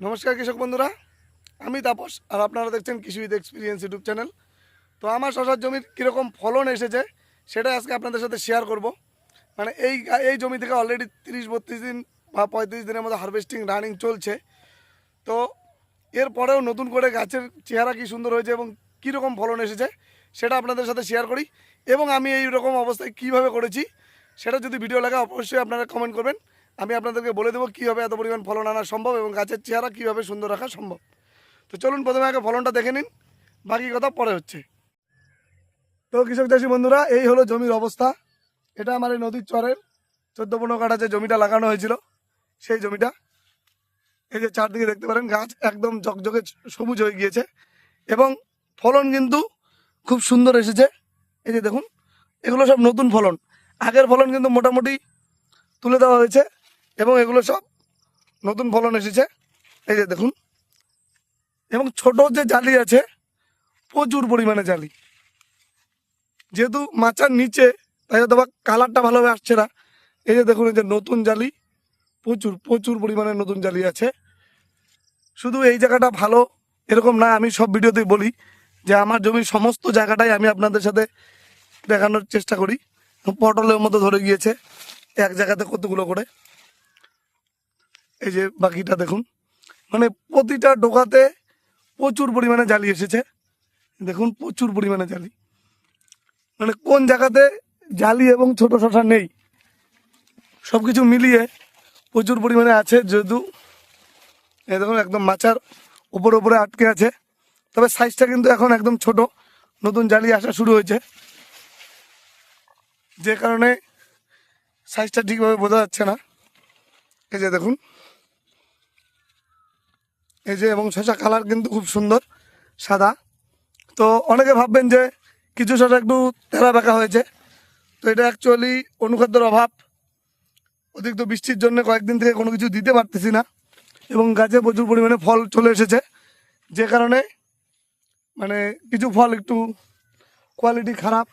নমস্কার কৃষক বন্ধুরা, আমি তাপস আর আপনারা দেখছেন কৃষিবিদ এক্সপিরিয়েন্স ইউটিউব চ্যানেল। তো আমার শশার জমির কীরকম ফলন এসেছে সেটা আজকে আপনাদের সাথে শেয়ার করব। মানে এই এই জমি থেকে অলরেডি তিরিশ, বত্রিশ দিন বা পঁয়ত্রিশ দিনের মতো হারভেস্টিং রানিং চলছে। তো এরপরেও নতুন করে গাছের চেহারা কি সুন্দর হয়েছে এবং কীরকম ফলন এসেছে সেটা আপনাদের সাথে শেয়ার করি এবং আমি এই রকম অবস্থায় কীভাবে করেছি সেটা যদি ভিডিও লাগে অবশ্যই আপনারা কমেন্ট করবেন। আমি আপনাদেরকে বলে দেবো কীভাবে এত পরিমাণ ফলন আনা সম্ভব এবং গাছের চেহারা কীভাবে সুন্দর রাখা সম্ভব। তো চলুন প্রথমে আগে ফলনটা দেখে নিন, বাকি কথা পরে হচ্ছে। তো কৃষক চাষি বন্ধুরা, এই হলো জমির অবস্থা। এটা আমার এই নদীর চরের, চোদ্দ পনেরো কাঠা যে জমিটা লাগানো হয়েছিল, সেই জমিটা। এই যে চারদিকে দেখতে পারেন, গাছ একদম ঝকঝকে সবুজ হয়ে গিয়েছে এবং ফলন কিন্তু খুব সুন্দর এসেছে। এই যে দেখুন, এগুলো সব নতুন ফলন। আগের ফলন কিন্তু মোটামুটি তুলে দেওয়া হয়েছে। এবং এগুলো সব নতুন ফলন এসেছে। এই যে দেখুন। এবং ছোট যে জালি আছে, প্রচুর পরিমাণে জালি। যেহেতু মাচার নিচে, তাই হয়তো বা কালারটা ভালোভাবে আসছে না। এই যে দেখুন, এই যে নতুন জালি, প্রচুর প্রচুর পরিমাণে নতুন জালি আছে। শুধু এই জায়গাটা ভালো এরকম না, আমি সব ভিডিওতেই বলি যে আমার জমির সমস্ত জায়গাটাই আমি আপনাদের সাথে দেখানোর চেষ্টা করি। পটলের মতো ধরে গিয়েছে, এক জায়গাতে কতগুলো করে। এই যে বাকিটা দেখুন। মানে প্রতিটা ডোকাতে প্রচুর পরিমাণে জালি এসেছে। দেখুন, প্রচুর পরিমাণে জালি। মানে কোন জায়গাতে জালি এবং ছোট শশা নেই সব কিছু মিলিয়ে প্রচুর পরিমাণে আছে যেহেতু এই দেখুন, একদম মাচার উপরে উপরে আটকে আছে। তবে সাইজটা কিন্তু এখন একদম ছোট। নতুন জালি আসা শুরু হয়েছে। যে কারণে সাইজটা ঠিকভাবে বোঝা যাচ্ছে না। এই যে দেখুন। এই যে, এবং শশা কালার কিন্তু খুব সুন্দর, সাদা। তো অনেকে ভাববেন যে কিছু শশা একটু তেরা বেঁকা হয়েছে। তো এটা অ্যাকচুয়ালি অনুখাদ্যের অভাব। অতিরিক্ত বৃষ্টির জন্য কয়েকদিন থেকে কোনো কিছু দিতে পারতেছি না। এবং গাছে প্রচুর পরিমাণে ফল চলে এসেছে। যে কারণে মানে কিছু ফল একটু কোয়ালিটি খারাপ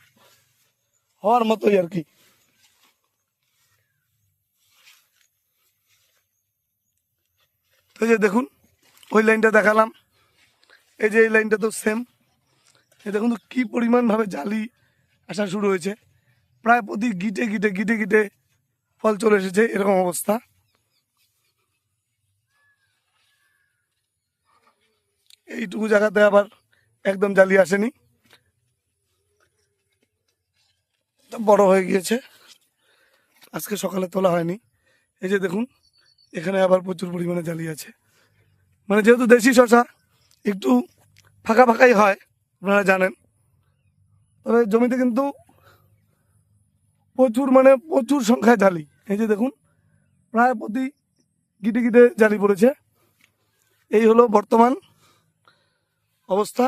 হওয়ার মতোই আর কি। তো যে দেখুন ওই লাইনটা দেখালাম। এই যে এই লাইনটা তো সেম এই দেখুন তো কী পরিমাণভাবে জালি আসা শুরু হয়েছে। প্রায় প্রতি গিটে গিটে গিটে গিটে ফল চলে এসেছে, এরকম অবস্থা। এইটুকু জায়গাতে আবার একদম জালি আসেনি। বড় হয়ে গিয়েছে। আজকে সকালে তোলা হয়নি। এই যে দেখুন, এখানে আবার প্রচুর পরিমাণে জালি আছে। মানে যেহেতু দেশি শশা একটু ফাঁকা ফাঁকাই হয়, আপনারা জানেন। তবে জমিতে কিন্তু প্রচুর মানে প্রচুর সংখ্যায় জালি। এই যে দেখুন, প্রায় প্রতি গিটে গিটে জালি পড়েছে। এই হলো বর্তমান অবস্থা।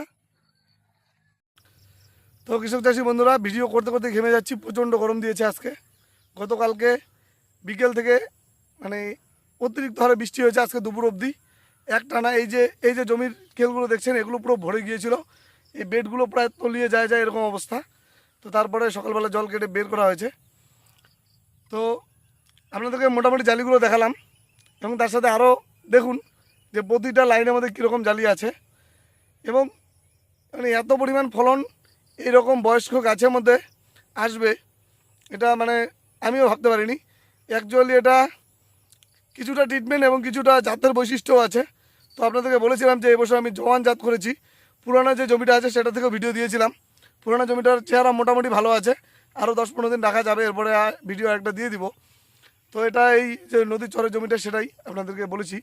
তো কৃষক চাষি বন্ধুরা, ভিডিও করতে করতে ঘেমে যাচ্ছি, প্রচণ্ড গরম দিয়েছে আজকে। গতকালকে বিকেল থেকে মানে অতিরিক্ত হারে বৃষ্টি হয়েছে, আজকে দুপুর অবধি। একটানা এই যে এই যে জমির কেলগুলো দেখছেন, এগুলো পুরো ভরে গিয়েছিল। এই বেডগুলো প্রায় তলিয়ে যায় যায় এরকম অবস্থা। তো তারপরে সকালবেলা জল কেটে বের করা হয়েছে। তো আপনাদেরকে মোটামুটি জালিগুলো দেখালাম। এবং তার সাথে আরও দেখুন যে প্রতিটা লাইনের মধ্যে কীরকম জালি আছে। এবং মানে এত পরিমাণ ফলন এইরকম বয়স্ক গাছের মধ্যে আসবে, এটা মানে আমিও ভাবতে পারিনি। অ্যাকচুয়ালি এটা কিছুটা ট্রিটমেন্ট এবং কিছুটা জাতের বৈশিষ্ট্য আছে। তো আপনাদেরকে বলেছিলাম যে এবছর আমি জওয়ান জাত করেছি। পুরানো যে জমিটা আছে সেটা থেকেও ভিডিও দিয়েছিলাম। পুরানো জমিটার চেহারা মোটামুটি ভালো আছে। আরও দশ পনেরো দিন রাখা যাবে, এরপরে ভিডিও একটা দিয়ে দিব। তো এটা এই যে নদীর চরের জমিটা সেটাই আপনাদেরকে বলেছি।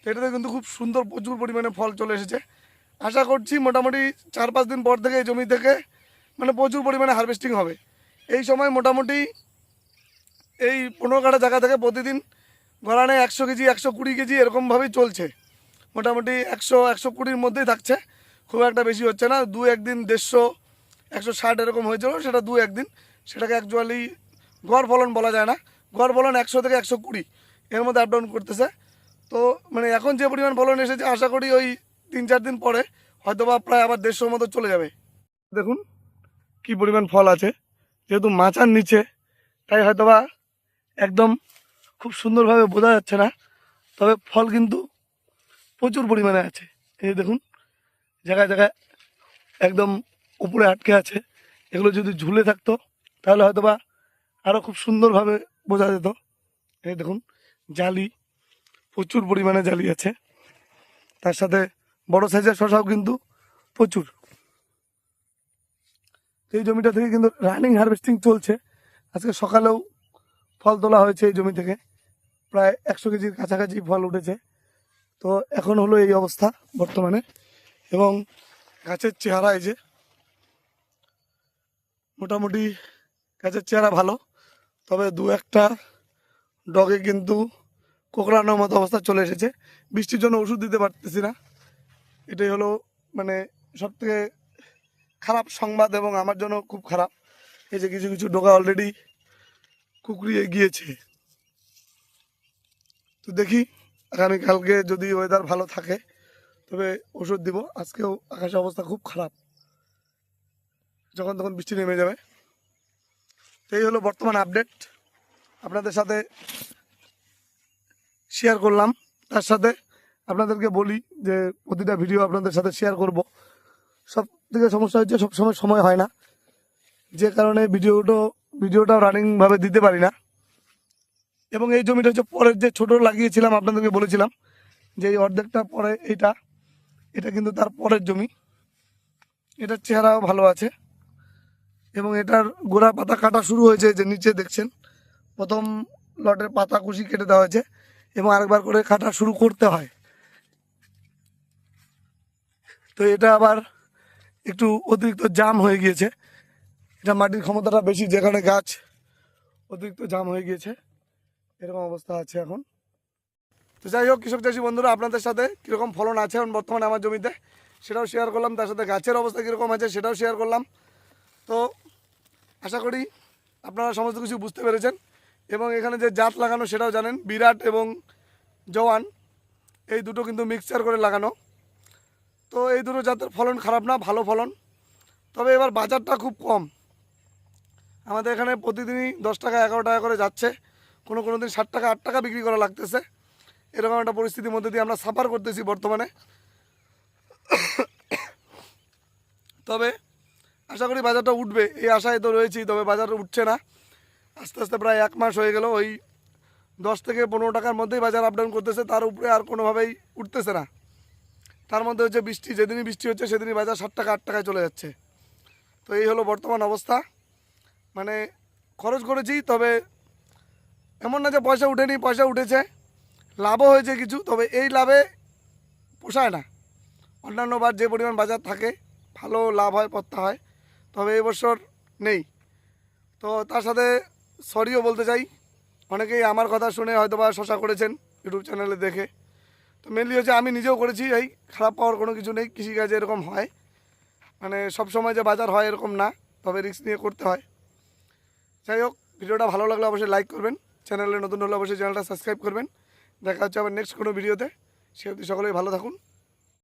তো এটাতে কিন্তু খুব সুন্দর প্রচুর পরিমাণে ফল চলে এসেছে। আশা করছি মোটামুটি চার পাঁচ দিন পর থেকে এই জমি থেকে মানে প্রচুর পরিমাণে হারভেস্টিং হবে। এই সময় মোটামুটি এই পনেরো কাটা জায়গা থেকে প্রতিদিন গড়ানে একশো কেজি, একশো কুড়ি কেজি এরকমভাবেই চলছে। মোটামুটি একশো একশো কুড়ির মধ্যেই থাকছে। খুব একটা বেশি হচ্ছে না, দু একদিন দেড়শো, একশো ষাট এরকম হয়েছিল, সেটা দু একদিন। সেটাকে অ্যাকচুয়ালি গড় ফলন বলা যায় না। গড় ফলন একশো থেকে একশো কুড়ি, এর মধ্যে আপ ডাউন করতেছে। তো মানে এখন যে পরিমাণ ফলন এসেছে, আশা করি ওই তিন চার দিন পরে হয়তো বা প্রায় আবার দেড়শোর মতো চলে যাবে। দেখুন কি পরিমাণ ফল আছে। যেহেতু মাচার নিচে, তাই হয়তো বা একদম খুব সুন্দরভাবে বোঝা যাচ্ছে না, তবে ফল কিন্তু প্রচুর পরিমাণে আছে। এই দেখুন, জায়গায় জায়গায় একদম উপরে আটকে আছে। এগুলো যদি ঝুলে থাকতো, তাহলে হয়তো বা আরও খুব সুন্দরভাবে বোঝা যেত। এই দেখুন, জালি, প্রচুর পরিমাণে জালি আছে। তার সাথে বড় সাইজের শশাও কিন্তু প্রচুর। এই জমিটা থেকে কিন্তু রানিং হারভেস্টিং চলছে। আজকে সকালেও ফল তোলা হয়েছে এই জমি থেকে। প্রায় একশো কেজির কাছাকাছি ফল উঠেছে। তো এখন হলো এই অবস্থা বর্তমানে। এবং গাছের চেহারা এই যে, মোটামুটি গাছের চেহারা ভালো। তবে দু একটা ডগে কিন্তু কোকড়ানোর মতো অবস্থা চলে এসেছে। বৃষ্টির জন্য ওষুধ দিতে পারতেছি না। এটাই হলো মানে সব থেকে খারাপ সংবাদ এবং আমার জন্য খুব খারাপ। এই যে কিছু কিছু ডোকা অলরেডি কুকড়িয়ে গিয়েছে। তো দেখি আগামীকালকে যদি ওয়েদার ভালো থাকে, তবে ওষুধ দিব। আজকেও আকাশের অবস্থা খুব খারাপ। যখন তখন বৃষ্টি নেমে যাবে। তো এই হলো বর্তমান আপডেট আপনাদের সাথে শেয়ার করলাম। তার সাথে আপনাদেরকে বলি যে, প্রতিটা ভিডিও আপনাদের সাথে শেয়ার করব। সব থেকে সমস্যা হচ্ছে, সবসময় সময় হয় না। যে কারণে ভিডিওটা ভিডিওটাও রানিংভাবে দিতে পারি না। এবং এই জমিটা হচ্ছে পরের যে ছোট লাগিয়েছিলাম, আপনাদেরকে বলেছিলাম যে এই অর্ধেকটা পরে এইটা, এটা কিন্তু তার পরের জমি। এটার চেহারাও ভালো আছে এবং এটার গোড়া পাতা কাটা শুরু হয়েছে যে নিচে দেখছেন। প্রথম লটের পাতা কুশি কেটে দেওয়া হয়েছে এবং আরেকবার করে কাটা শুরু করতে হয়। তো এটা আবার একটু অতিরিক্ত জাম হয়ে গিয়েছে। এটা মাটির ক্ষমতাটা বেশি, যেখানে গাছ অতিরিক্ত জাম হয়ে গিয়েছে। এরকম অবস্থা আছে এখন। তো যাই হোক, কৃষক চাষি বন্ধুরা, আপনাদের সাথে কীরকম ফলন আছে এখন বর্তমানে আমার জমিতে, সেটাও শেয়ার করলাম। তার সাথে গাছের অবস্থা কীরকম আছে সেটাও শেয়ার করলাম। তো আশা করি আপনারা সমস্ত কিছু বুঝতে পেরেছেন। এবং এখানে যে জাত লাগানো সেটাও জানেন, বিরাট এবং জওয়ান, এই দুটো কিন্তু মিক্সচার করে লাগানো। তো এই দুটো জাতের ফলন খারাপ না, ভালো ফলন। তবে এবার বাজারটা খুব কম। আমাদের এখানে প্রতিদিনই দশ টাকা, এগারো টাকা করে যাচ্ছে। কোনো কোনো দিন ষাট টাকা, আট টাকা বিক্রি করা লাগতেছে। এরকম একটা পরিস্থিতির মধ্যে দিয়ে আমরা সাফার করতেছি বর্তমানে। তবে আশা করি বাজারটা উঠবে, এই আশায় তো রয়েছি, তবে বাজার উঠছে না। আস্তে আস্তে প্রায় এক মাস হয়ে গেল, ওই দশ থেকে পনেরো টাকার মধ্যেই বাজার আপ ডাউন করতেছে, তার উপরে আর কোনোভাবেই উঠতেছে না। তার মধ্যে হচ্ছে বৃষ্টি, যেদিনই বৃষ্টি হচ্ছে সেদিনই বাজার ষাট টাকা, আট টাকায় চলে যাচ্ছে। তো এই হলো বর্তমান অবস্থা। মানে খরচ করেছি, তবে এমন না যে পয়সা উঠেনি, পয়সা উঠেছে। লাভও হয়েছে কিছু, তবে এই লাভে পোষায় না। অন্যান্য বার যে পরিমাণ বাজার থাকে, ভালো লাভ হয়, পত্তা হয়, তবে এই বছর নেই। তো তার সাথে সরিও বলতে চাই। অনেকেই আমার কথা শুনে হয়তো বা শশা করেছেন ইউটিউব চ্যানেলে দেখে। তো মেনলি হচ্ছে আমি নিজেও করেছি, এই খারাপ পাওয়ার কোনো কিছু নেই, কৃষিকাজে এরকম হয়। মানে সব সময় যে বাজার হয় এরকম না, তবে রিস্ক নিয়ে করতে হয়। যাই হোক, ভিডিওটা ভালো লাগলে অবশ্যই লাইক করবেন। চ্যানেলে নতুন হলে অবশ্যই চ্যানেলটা সাবস্ক্রাইব করবেন। দেখা হচ্ছে আবার নেক্সট কোনো ভিডিওতে। সে অবধি সকলেই ভালো থাকুন।